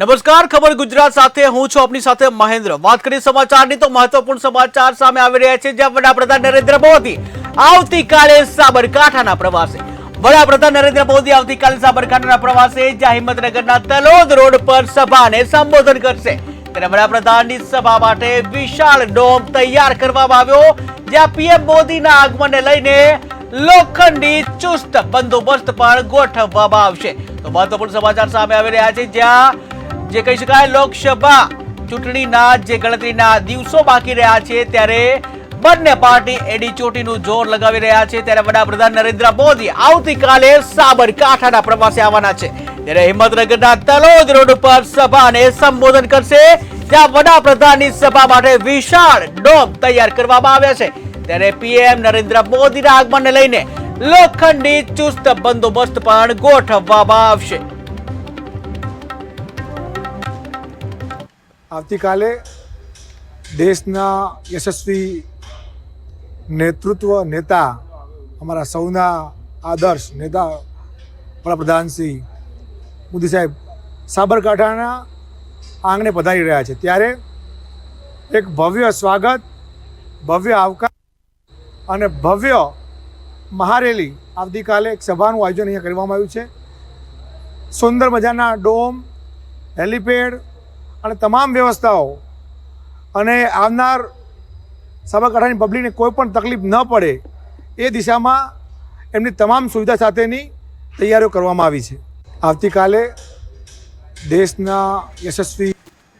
નમસ્કાર, ખબર ગુજરાત સાથે, હું છું આપની સાથે મહેન્દ્ર. વાત કરીએ સમાચારની તો મહત્વપૂર્ણ સમાચાર સામે આવી રહ્યા છે, જ્યાં વડાપ્રધાન નરેન્દ્ર મોદી આવતીકાલે સાબરકાંઠાના પ્રવાસે. વડાપ્રધાન નરેન્દ્ર મોદી આવતીકાલે સાબરકાંઠાના પ્રવાસે, જ્યાં હિંમતનગરના તલોદ રોડ પર સભાને સંબોધન કરશે. ત્યારે વડાપ્રધાનની સભા માટે વિશાળ ડોમ તૈયાર કરવામાં આવ્યો, જ્યાં પીએમ મોદીના આગમનને લઈને લોખંડી ચુસ્ત બંદોબસ્ત પણ ગોઠવવામાં આવશે. તો મહત્વપૂર્ણ સમાચાર સામે આવી રહ્યા છે, જ્યાં જે કહી શકાય લોકસભા ચૂંટણીના જે ગણતરીના દિવસો બાકી રહ્યા છે, ત્યારે બંને પાર્ટી એડી ચોટીનું જોર લગાવી રહ્યા છે. ત્યારે વડાપ્રધાન નરેન્દ્ર મોદી આવતીકાલે સાબરકાંઠાના પ્રવાસે આવવાના છે. ત્યારે હિંમતનગરના તલોદ રોડ પર સભાને સંબોધન કરશે. જ્યાં વડાપ્રધાનની સભા માટે વિશાળ ડોમ તૈયાર કરવામાં આવ્યા છે. ત્યારે પીએમ નરેન્દ્ર મોદીના આગમનને લઈને લોખંડી ચુસ્ત બંદોબસ્ત પણ ગોઠવવામાં આવશે. આવતીકાલે દેશના યશસ્વી નેતૃત્વ નેતા અમારા સૌના આદર્શ નેતા વડાપ્રધાન શ્રી મોદી સાહેબ સાબરકાંઠાના આંગણે પધારી રહ્યા છે. ત્યારે એક ભવ્ય સ્વાગત, ભવ્ય આવકાર અને ભવ્ય મહારેલી આવતીકાલે એક સભાનું આયોજન અહીંયા કરવામાં આવ્યું છે. સુંદર મજાના ડોમ, હેલિપેડ અને તમામ વ્યવસ્થાઓ અને આવનાર સાબરકાંઠાની પબ્લિકને કોઈ પણ તકલીફ ન પડે એ દિશામાં એમની તમામ સુવિધા સાથેની તૈયારીઓ કરવામાં આવી છે. આવતીકાલે દેશના યશસ્વી